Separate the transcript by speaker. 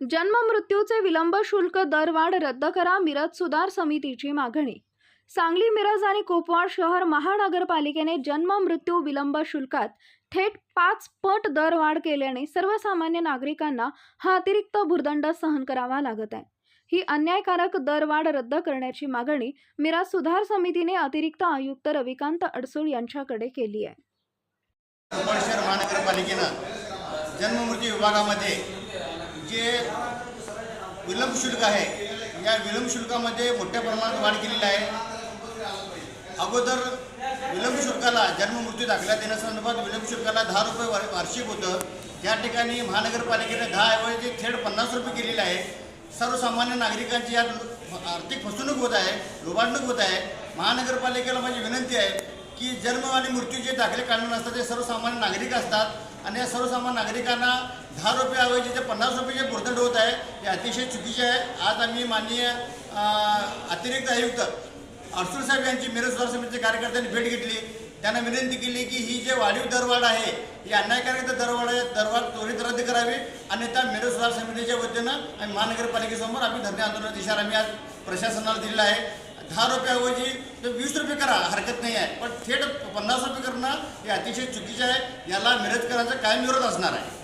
Speaker 1: जन्म मृत्यूचे विलंब शुल्क दरवाढ रद्द करा मिरज सुधार समितीची मागणी. सांगली मिरज आणि कुपवाड शहर महानगरपालिकेने जन्म मृत्यू विलंब शुल्कात थेट पाच पट दरवाढ केल्याने सर्वसामान्य नागरिकांना हा अतिरिक्त भुर्दंड सहन करावा लागत आहे. ही अन्यायकारक दरवाढ रद्द करण्याची मागणी मिरज सुधार समितीने अतिरिक्त आयुक्त रविकांत अडसूळ यांच्याकडे केली आहे.
Speaker 2: शहर महानगरपालिकेनं जन्ममृत्यू विभागामध्ये जे विलंब शुल्क आहे या विलंब शुल्कामध्ये मोठ्या प्रमाणात वाढ केलेली आहे. अगोदर विलंब शुल्काला जन्ममृत्यू दाखला देण्यासंदर्भात विलंब शुल्काला दहा रुपये वार्षिक होतं. त्या ठिकाणी महानगरपालिकेने दहा ऐवजी थेट पन्नास रुपये केलेले आहे. सर्वसामान्य नागरिकांची यात आर्थिक फसवणूक होत आहे लुबाडणूक होत आहे. महानगरपालिकेला माझी विनंती आहे की जन्म आणि मृत्यूचे दाखले काढणार असतात ते सर्वसामान्य नागरिक असतात. आणि या सर्वसामान्य नागरिकांना दहा रुपयाऐवजी ते पन्नास रुपये जे भुर्दंड होत आहे हे अतिशय चुकीचे आहे. आज आम्ही माननीय अतिरिक्त आयुक्त अडसूर साहेब यांची मिरज समितीचे कार्यकर्त्यांनी भेट घेतली. त्यांना विनंती केली की ही जे वाढीव दरवाढ आहे ही अन्यायकारक दरवाढ आहे दरवाढ त्वरित रद्द करावी. आणि त्या मिरज समितीच्या वतीनं आम्ही महानगरपालिकेसमोर आम्ही धरणे आंदोलनाचा इशारा आम्ही आज प्रशासनाला दिलेला आहे. दहा रुपयाऐवजी तर वीस रुपये करा हरकत नाही आहे. पण थेट पन्नास रुपये करणं हे अतिशय चुकीचे आहे. याला मिरजकरांचा कायम विरोध असणार आहे.